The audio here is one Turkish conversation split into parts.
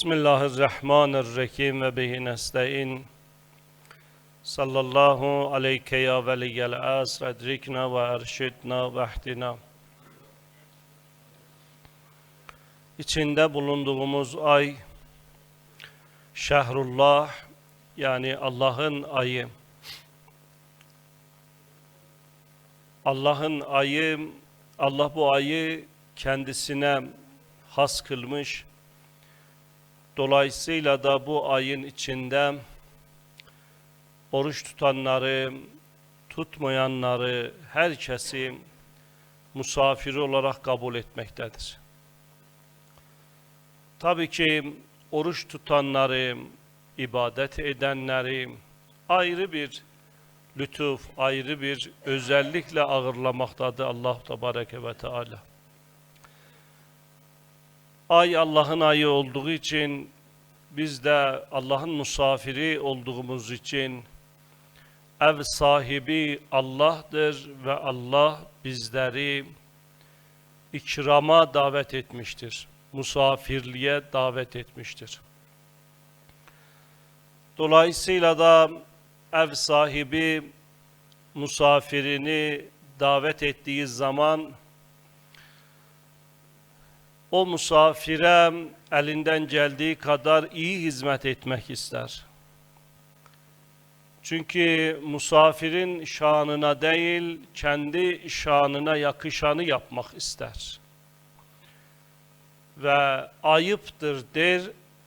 Bismillahirrahmanirrahim ve bihi nesta'in. Sallallahu aleyke ya veliyyel asr edrikna ve erşidna ve ehdina. İçinde bulunduğumuz ay Şehrullah yani Allah'ın ayı. Allah'ın ayı, Allah bu ayı kendisine has kılmış. Dolayısıyla da bu ayın içinde oruç tutanları, tutmayanları, herkesi misafiri olarak kabul etmektedir. Tabii ki oruç tutanları, ibadet edenleri ayrı bir lütuf, ayrı bir özellikle ağırlamaktadır Allah Tebareke ve Teala. Ay Allah'ın ayı olduğu için biz de Allah'ın misafiri olduğumuz için ev sahibi Allah'tır ve Allah bizleri ikrama davet etmiştir. Musafirliğe davet etmiştir. Dolayısıyla da ev sahibi misafirini davet ettiği zaman o misafire elinden geldiği kadar iyi hizmet etmek ister. Çünkü misafirin şanına değil, kendi şanına yakışanı yapmak ister. Ve ayıptır der,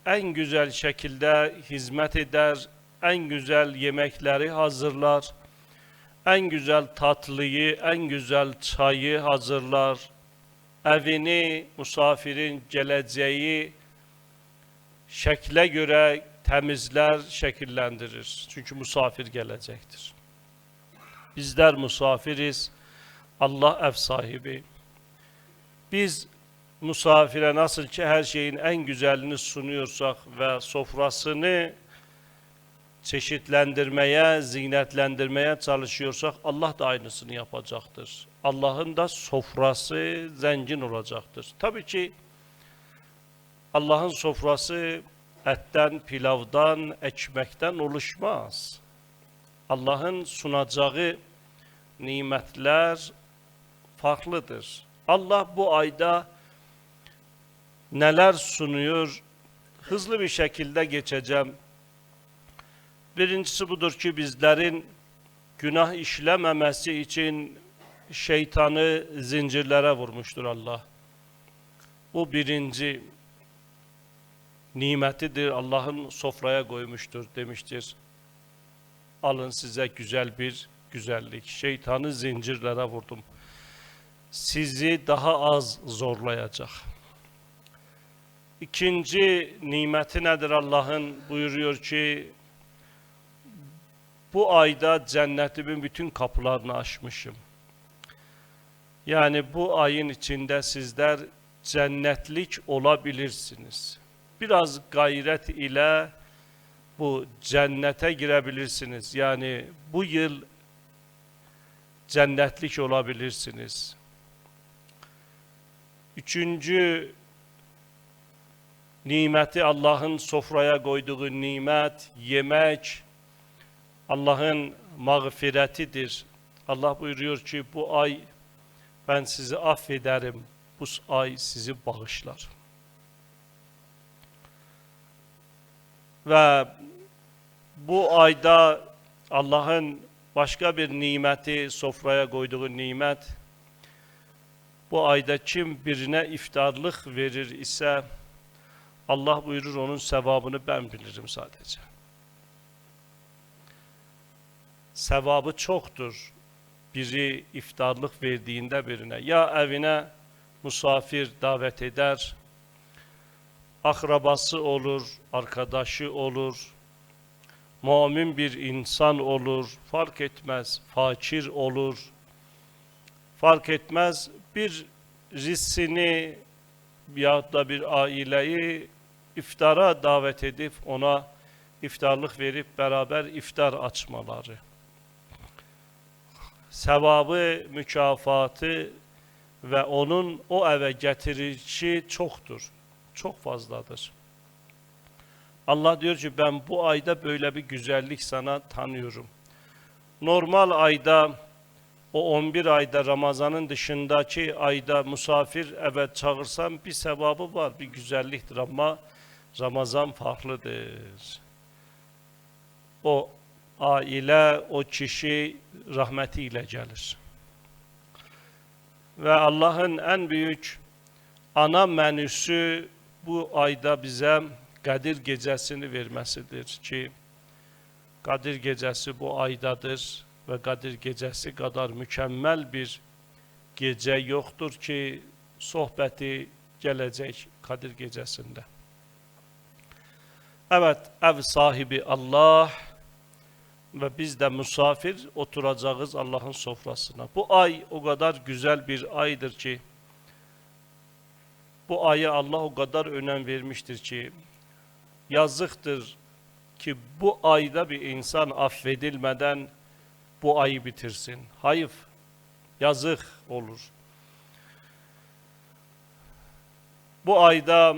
en güzel şekilde hizmet eder, en güzel yemekleri hazırlar, en güzel tatlıyı, en güzel çayı hazırlar, evini misafirin geleceği şekle göre temizler, şekillendirir. Çünkü misafir gelecektir. Bizler misafiriz, Allah ev sahibi. Biz misafire nasıl ki her şeyin en güzelini sunuyorsak ve sofrasını çeşitlendirmeye, zinetlendirmeye çalışıyorsak Allah da aynısını yapacaktır. Allah'ın da sofrası zengin olacaktır. Tabii ki Allah'ın sofrası etten, pilavdan, ekmekten oluşmaz. Allah'ın sunacağı nimetler farklıdır. Allah bu ayda neler sunuyor? Hızlı bir şekilde geçeceğim. Birincisi budur ki bizlerin günah işlememesi için şeytanı zincirlere vurmuştur Allah. Bu birinci nimetidir. Allah'ın sofraya koymuştur demiştir. Alın size güzel bir güzellik. Şeytanı zincirlere vurdum. Sizi daha az zorlayacak. İkinci nimeti nedir Allah'ın? Buyuruyor ki bu ayda cennetimin bütün kapılarını açmışım. Yani bu ayın içinde sizler cennetlik olabilirsiniz. Biraz gayret ile bu cennete girebilirsiniz. Yani bu yıl cennetlik olabilirsiniz. Üçüncü nimeti Allah'ın sofraya koyduğu nimet, yemek, Allah'ın mağfiretidir. Allah buyuruyor ki bu ay ben sizi affederim, bu ay sizi bağışlar. Ve bu ayda Allah'ın başka bir nimeti sofraya koyduğu nimet, bu ayda kim birine iftarlık verir ise Allah buyurur onun sevabını ben bilirim sadece. Sevabı çoktur biri iftarlık verdiğinde birine ya evine misafir davet eder, akrabası olur, arkadaşı olur, mümin bir insan olur, fark etmez, fakir olur, fark etmez bir rizsini ya da bir aileyi iftara davet edip ona iftarlık verip beraber iftar açmaları sevabı, mükafatı ve onun o eve getirişi çoktur. Çok fazladır. Allah diyor ki ben bu ayda böyle bir güzellik sana tanıyorum. Normal ayda o 11 ayda Ramazan'ın dışındaki ayda misafir evet çağırsam bir sevabı var, bir güzelliktir ama Ramazan farklıdır. O aile, o kişi rahmetiyle gelir. Ve Allah'ın en büyük ana menüsü bu ayda bize Kadir gecesini vermesidir ki Kadir gecesi bu aydadır ve Kadir gecesi kadar mükemmel bir gece yoktur ki sohbeti gelecek Kadir gecesinde. Evet, ev sahibi Allah ve biz de misafir oturacağız Allah'ın sofrasına. Bu ay o kadar güzel bir aydır ki bu aya Allah o kadar önem vermiştir ki yazıktır ki bu ayda bir insan affedilmeden bu ayı bitirsin. Hayıf, yazık olur. Bu ayda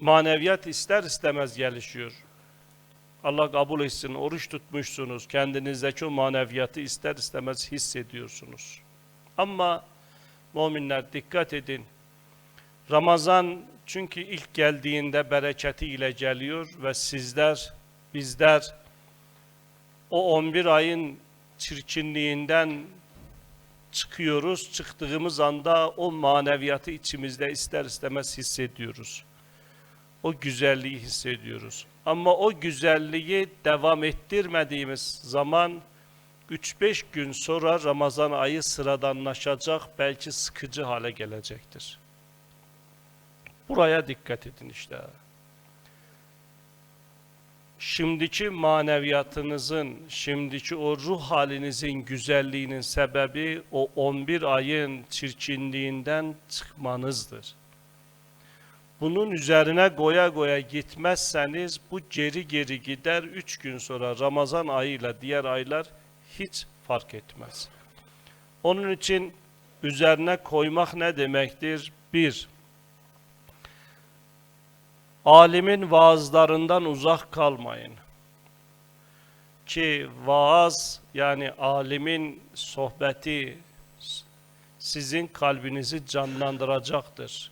maneviyat ister istemez gelişiyor. Allah kabul etsin, oruç tutmuşsunuz, kendinizdeki o maneviyatı ister istemez hissediyorsunuz. Ama müminler dikkat edin, Ramazan çünkü ilk geldiğinde bereketiyle geliyor ve sizler, bizler o 11 ayın çirkinliğinden çıkıyoruz. Çıktığımız anda o maneviyatı içimizde ister istemez hissediyoruz. O güzelliği hissediyoruz. Ama o güzelliği devam ettirmediğimiz zaman 3-5 gün sonra Ramazan ayı sıradanlaşacak, belki sıkıcı hale gelecektir. Buraya dikkat edin işte. Şimdiki maneviyatınızın, şimdiki o ruh halinizin güzelliğinin sebebi o 11 ayın çirkinliğinden çıkmanızdır. Bunun üzerine goya goya gitmezseniz bu geri geri gider. Üç gün sonra Ramazan ayıyla diğer aylar hiç fark etmez. Onun için üzerine koymak ne demektir? Bir, alimin vaazlarından uzak kalmayın. Ki vaaz yani alimin sohbeti sizin kalbinizi canlandıracaktır.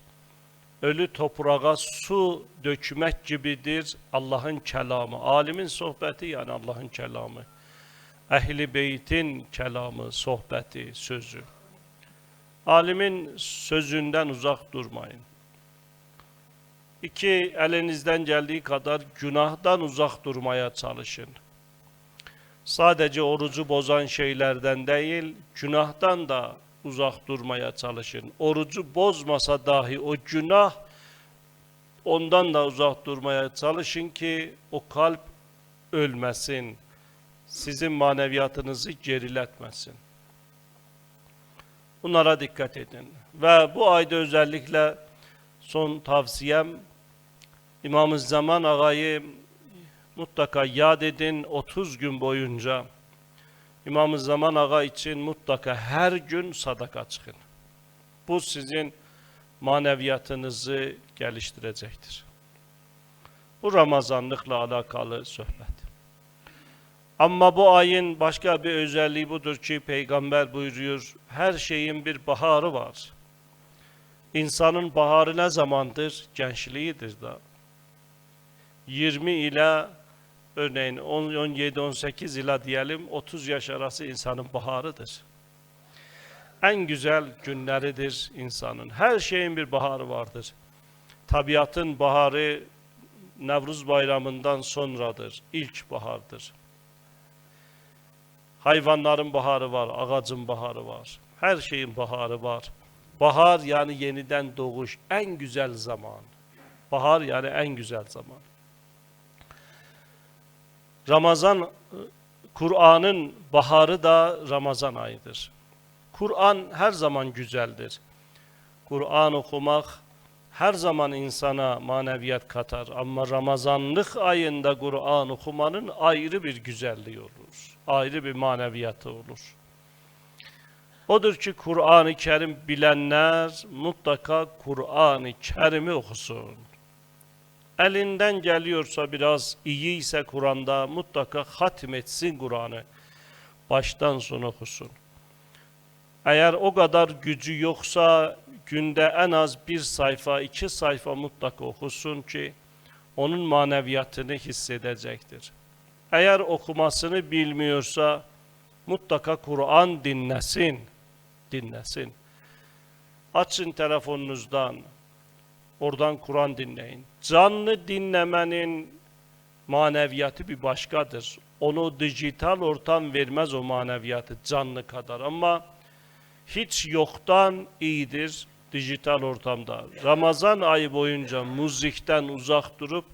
Ölü toprağa su dökmek gibidir Allah'ın kelamı. Alimin sohbeti yani Allah'ın kelamı. Ehli beytin kelamı, sohbeti, sözü. Alimin sözünden uzak durmayın. İki, elinizden geldiği kadar günahdan uzak durmaya çalışın. Sadece orucu bozan şeylerden değil, günahtan da uzak durmaya çalışın. Orucu bozmasa dahi o günah ondan da uzak durmaya çalışın ki o kalp ölmesin. Sizin maneviyatınızı geriletmesin. Bunlara dikkat edin. Ve bu ayda özellikle son tavsiyem İmam-ı Zaman Ağa'yı mutlaka yad edin 30 gün boyunca. İmam-ı Zaman Ağa için mutlaka her gün sadaka çıkın. Bu sizin maneviyatınızı geliştirecektir. Bu Ramazanlıkla alakalı sohbet. Ama bu ayın başka bir özelliği budur ki Peygamber buyuruyor, her şeyin bir baharı var. İnsanın baharı ne zamandır? Gençliğidir da. 20 ila örneğin 17-18 ila diyelim 30 yaş arası insanın baharıdır. En güzel günleridir insanın. Her şeyin bir baharı vardır. Tabiatın baharı Nevruz bayramından sonradır. İlk bahardır. Hayvanların baharı var, ağacın baharı var. Her şeyin baharı var. Bahar yani yeniden doğuş, en güzel zaman. Bahar yani en güzel zaman. Ramazan, Kur'an'ın baharı da Ramazan ayıdır. Kur'an her zaman güzeldir. Kur'an okumak her zaman insana maneviyat katar. Ama Ramazanlık ayında Kur'an okumanın ayrı bir güzelliği olur. Ayrı bir maneviyatı olur. Odur ki Kur'an-ı Kerim bilenler mutlaka Kur'an-ı Kerim'i okusun. Elinden geliyorsa biraz iyi ise Kur'an'da mutlaka hatmetsin Kur'an'ı. Baştan sona okusun. Eğer o kadar gücü yoksa günde en az bir sayfa, iki sayfa mutlaka okusun ki onun maneviyatını hissedecektir. Eğer okumasını bilmiyorsa mutlaka Kur'an dinlesin. Dinlesin. Açın telefonunuzdan, oradan Kur'an dinleyin. Canlı dinlemenin maneviyatı bir başkadır. Onu dijital ortam vermez o maneviyatı canlı kadar ama hiç yoktan iyidir dijital ortamda. Ramazan ayı boyunca müzikten uzak durup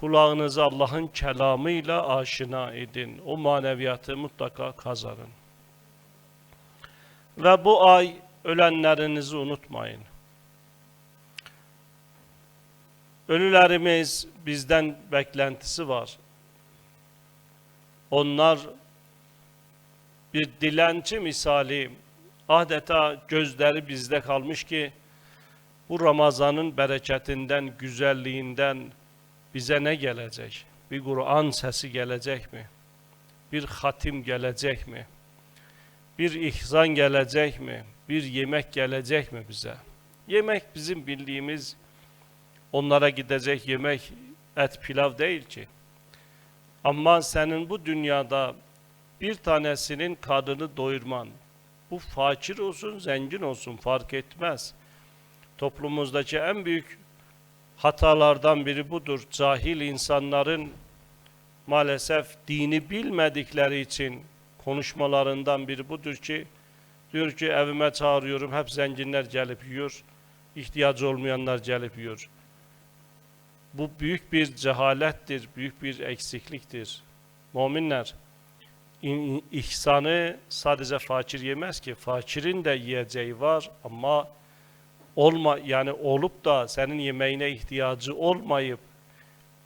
kulağınızı Allah'ın kelamıyla aşina edin. O maneviyatı mutlaka kazanın. Ve bu ay ölenlerinizi unutmayın. Ölülerimiz bizden beklentisi var. Onlar bir dilenci misali adeta gözleri bizde kalmış ki bu Ramazanın bereketinden, güzelliğinden bize ne gelecek? Bir Kur'an sesi gelecek mi? Bir hatim gelecek mi? Bir ihzan gelecek mi? Bir yemek gelecek mi bize? Yemek bizim bildiğimiz onlara gidecek yemek et pilav değil ki. Ama senin bu dünyada bir tanesinin kadını doyurman, bu fakir olsun, zengin olsun fark etmez. Toplumumuzdaki en büyük hatalardan biri budur. Cahil insanların maalesef dini bilmedikleri için konuşmalarından biri budur ki diyor ki evime çağırıyorum hep zenginler gelip yiyor, ihtiyacı olmayanlar gelip yiyor. Bu büyük bir cehalettir, büyük bir eksikliktir. Müminler, ihsanı sadece fakir yemez ki. Fakirin de yiyeceği var ama olma yani olup da senin yemeğine ihtiyacı olmayıp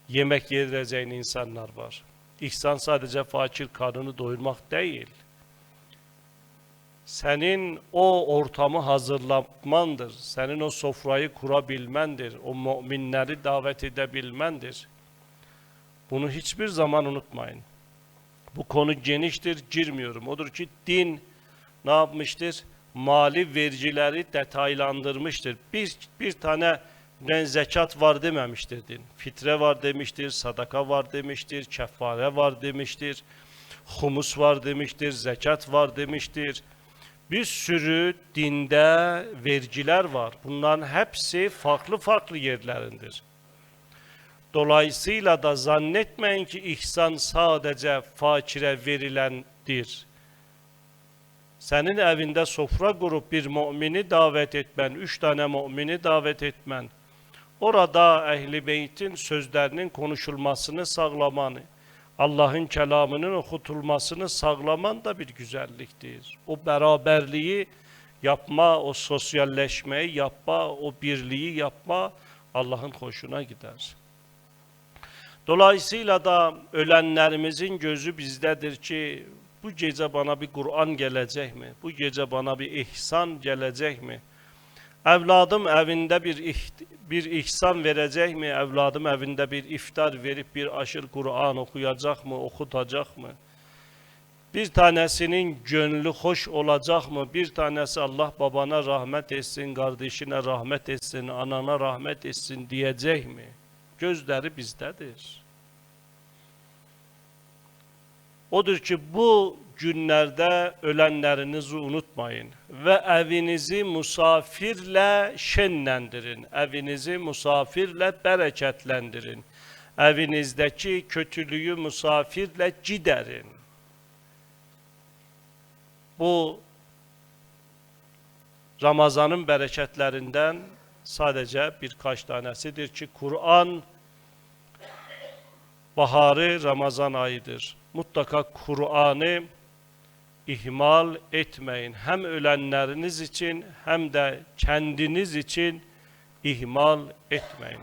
yemek yedireceğin insanlar var. İhsan sadece fakir karnını doyurmak değil. Senin o ortamı hazırlamandır. Senin o sofrayı kurabilmendir. O müminleri davet edebilmendir. Bunu hiçbir zaman unutmayın. Bu konu geniştir, girmiyorum. Odur ki din ne yapmıştır? Mali vergileri detaylandırmıştır. Bir, bir tane ben zekat var dememiştir din. Fitre var demiştir, sadaka var demiştir, kefare var demiştir, humus var demiştir, zekat var demiştir. Bir sürü dinde vergiler var. Bunların hepsi farklı farklı yerlerindir. Dolayısıyla da zannetmeyin ki ihsan sadece fakire verilendir. Senin evinde sofra kurup bir mümini davet etmen, üç tane mümini davet etmen, orada ehli beytin sözlerinin konuşulmasını sağlamanı, Allah'ın kelamının okutulmasını sağlaman da bir güzelliktir. O beraberliği yapma, o sosyalleşmeyi yapma, o birliği yapma Allah'ın hoşuna gider. Dolayısıyla da ölenlerimizin gözü bizdedir ki bu gece bana bir Kur'an gelecek mi? Bu gece bana bir ihsan gelecek mi? Evladım evinde bir iht- bir ihsan verecek mi? Evladım evinde bir iftar verip bir aşır Kur'an okuyacak mı, okutacak mı? Bir tanesinin gönlü hoş olacak mı? Bir tanesi Allah babana rahmet etsin, kardeşine rahmet etsin, anana rahmet etsin diyecek mi? Gözleri bizdedir. Odur ki bu günlerde ölenlerinizi unutmayın ve evinizi misafirle şenlendirin. Evinizi misafirle bereketlendirin. Evinizdeki kötülüğü misafirle giderin. Bu Ramazanın bereketlerinden sadece birkaç tanesidir ki Kur'an baharı Ramazan ayıdır. Mutlaka Kur'an'ı ihmal etmeyin. Hem ölenleriniz için hem de kendiniz için ihmal etmeyin.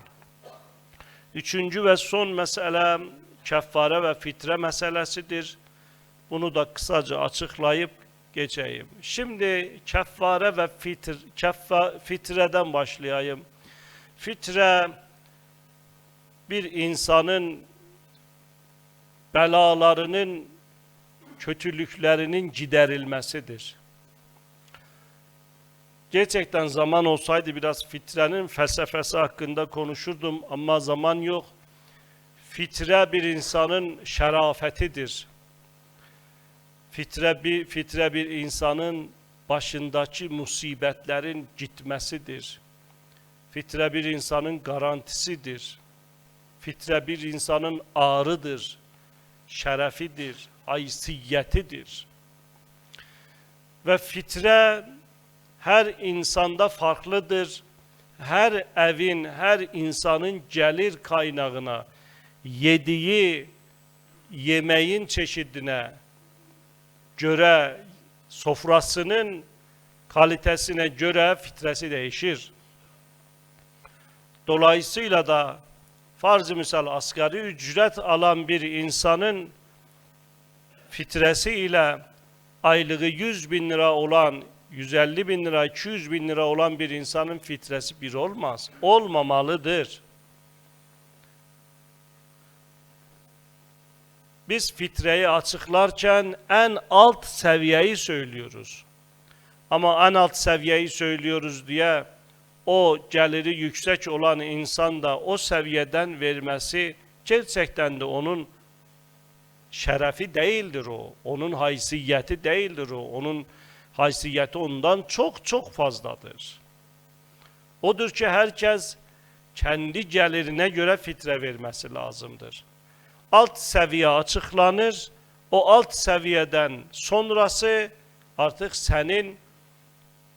Üçüncü ve son mesele keffare ve fitre meselesidir. Bunu da kısaca açıklayıp geçeyim. Şimdi keffare ve fitr, keffa, fitreden başlayayım. Fitre bir insanın belalarının, kötülüklerinin giderilmesidir. Gerçekten zaman olsaydı biraz fitrenin felsefesi hakkında konuşurdum ama zaman yok. Fitre bir insanın şerafetidir. Fitre bir, fitre bir insanın başındaki musibetlerin gitmesidir. Fitre bir insanın garantisidir. Fitre bir insanın ağrıdır, şerefidir, haysiyetidir. Ve fitre her insanda farklıdır. Her evin, her insanın gelir kaynağına, yediği yemeğin çeşidine göre, sofrasının kalitesine göre fitresi değişir. Dolayısıyla da farz-ı misal asgari ücret alan bir insanın fitresi ile aylığı 100 bin lira olan 150 bin lira, 200 bin lira olan bir insanın fitresi bir olmaz. Olmamalıdır. Biz fitreyi açıklarken en alt seviyeyi söylüyoruz. Ama en alt seviyeyi söylüyoruz diye o geliri yüksek olan insan da o seviyeden vermesi gerçekten de onun şerefi değildir o. Onun haysiyeti değildir o. Onun haysiyeti ondan çok çok fazladır. Odur ki herkes kendi gelirine göre fitre vermesi lazımdır. Alt seviye açıklanır. O alt seviyeden sonrası artık senin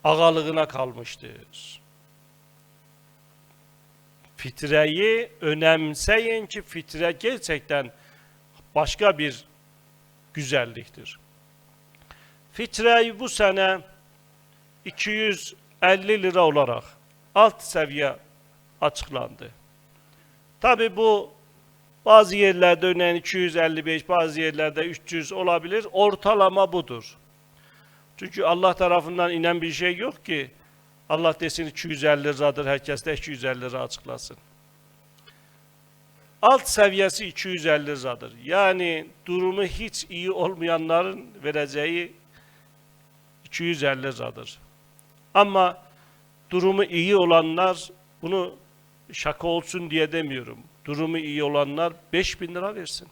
ağalığına kalmıştır. Fitreyi önemseyin ki fitre gerçekten başka bir güzelliktir. Fitreyi bu sene 250 lira olarak alt seviye açıklandı. Tabi bu bazı yerlerde örneğin 255, bazı yerlerde 300 olabilir. Ortalama budur. Çünkü Allah tarafından inen bir şey yok ki Allah desin 250 liradır, herkes de 250 lira açıklasın. Alt seviyesi 250 liradır. Yani durumu hiç iyi olmayanların vereceği 250 liradır. Ama durumu iyi olanlar bunu şaka olsun diye demiyorum. Durumu iyi olanlar 5000 lira versin.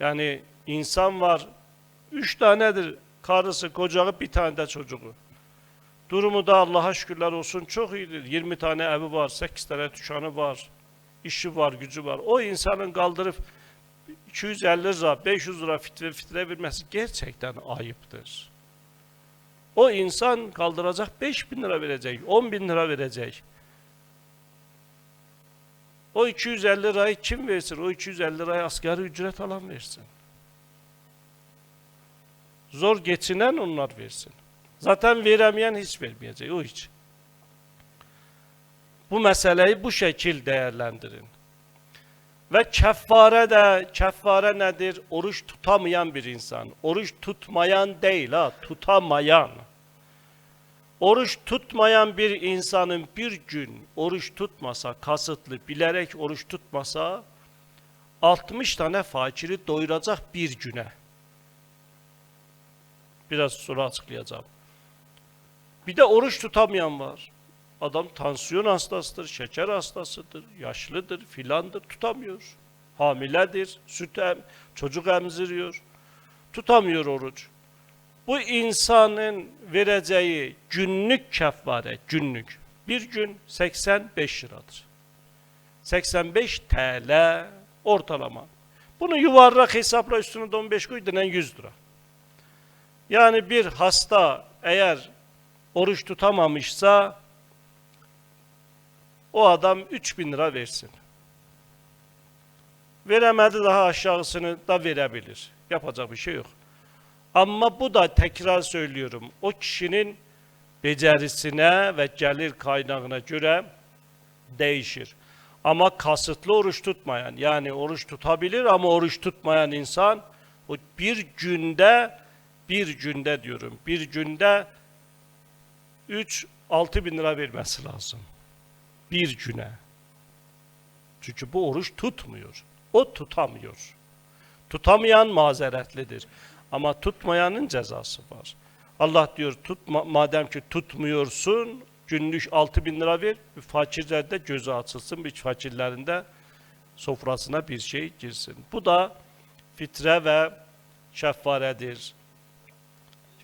Yani insan var, üç tanedir karısı, kocağı, bir tane de çocuğu. Durumu da Allah'a şükürler olsun çok iyidir. 20 tane evi var, 8 tane dükkanı var, işi var, gücü var. O insanın kaldırıp 250 lira, 500 lira fitre fitre vermesi gerçekten ayıptır. O insan kaldıracak 5 bin lira verecek, 10 bin lira verecek. O 250 lirayı kim versin? O 250 lirayı asgari ücret alan versin. Zor geçinen onlar versin. Zaten veremeyen hiç vermeyecek, o hiç. Bu meseleyi bu şekil değerlendirin. Ve keffare de, keffare nedir? Oruç tutamayan bir insan. Oruç tutmayan değil ha, tutamayan. Oruç tutmayan bir insanın bir gün oruç tutmasa, kasıtlı, bilerek oruç tutmasa, 60 tane fakiri doyuracak bir güne. Biraz sonra açıklayacağım. Bir de oruç tutamayan var. Adam tansiyon hastasıdır, şeker hastasıdır, yaşlıdır, filandır, tutamıyor. Hamiledir, süt em, çocuk emziriyor. Tutamıyor oruç. Bu insanın vereceği günlük kefare, günlük. Bir gün 85 liradır. 85 TL ortalama. Bunu yuvarlak hesapla üstüne 15 koy denen 100 lira. Yani bir hasta eğer oruç tutamamışsa o adam 3000 lira versin. Veremedi daha aşağısını da verebilir. Yapacak bir şey yok. Ama bu da tekrar söylüyorum. O kişinin becerisine ve gelir kaynağına göre değişir. Ama kasıtlı oruç tutmayan, yani oruç tutabilir ama oruç tutmayan insan o bir günde, bir günde diyorum, bir günde 3-6 bin lira vermesi lazım bir güne. Çünkü bu oruç tutmuyor. O tutamıyor. Tutamayan mazeretlidir. Ama tutmayanın cezası var. Allah diyor tutma, madem ki tutmuyorsun günlük 6 bin lira ver, fakirler de gözü açılsın, bir fakirlerin sofrasına bir şey girsin. Bu da fitre ve şeffaredir.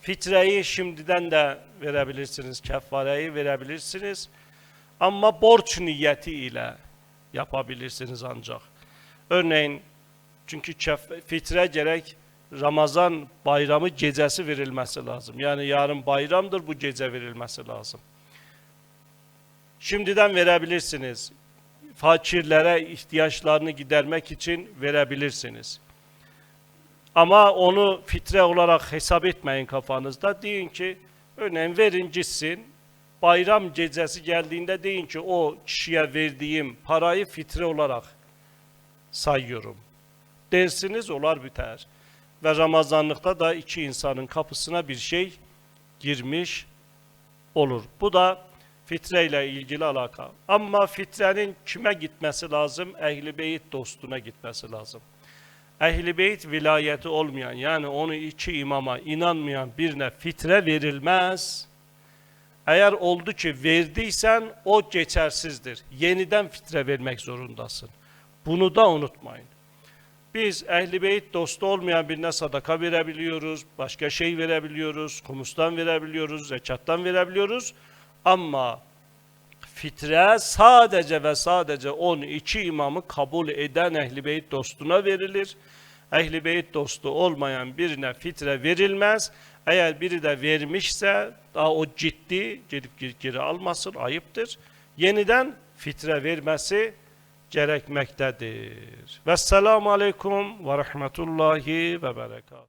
Fitreyi şimdiden de verebilirsiniz, kefareyi verebilirsiniz. Ama borç niyeti ile yapabilirsiniz ancak. Örneğin çünkü fitre gerek Ramazan bayramı gecesi verilmesi lazım. Yani yarın bayramdır bu gece verilmesi lazım. Şimdiden verebilirsiniz. Fakirlere ihtiyaçlarını gidermek için verebilirsiniz. Ama onu fitre olarak hesap etmeyin kafanızda. Deyin ki örneğin verin gitsin. Bayram gecesi geldiğinde deyin ki o kişiye verdiğim parayı fitre olarak sayıyorum. Dersiniz olar biter. Ve Ramazanlıkta da iki insanın kapısına bir şey girmiş olur. Bu da fitre ile ilgili alaka. Ama fitrenin kime gitmesi lazım? Ehli beyt dostuna gitmesi lazım. Ehli beyt vilayeti olmayan yani onu iki imama inanmayan birine fitre verilmez. Eğer oldu ki verdiysen o geçersizdir. Yeniden fitre vermek zorundasın. Bunu da unutmayın. Biz ehli beyt dostu olmayan birine sadaka verebiliyoruz, başka şey verebiliyoruz, humustan verebiliyoruz, zekattan verebiliyoruz. Ama fitre sadece ve sadece onu iki imamı kabul eden ehli beyt dostuna verilir. Ehli beyt dostu olmayan birine fitre verilmez. Eğer biri de vermişse daha o ciddi gelip geri, almasın ayıptır. Yeniden fitre vermesi gerekmektedir. Vesselamu aleyküm ve rahmetullahi ve berekat.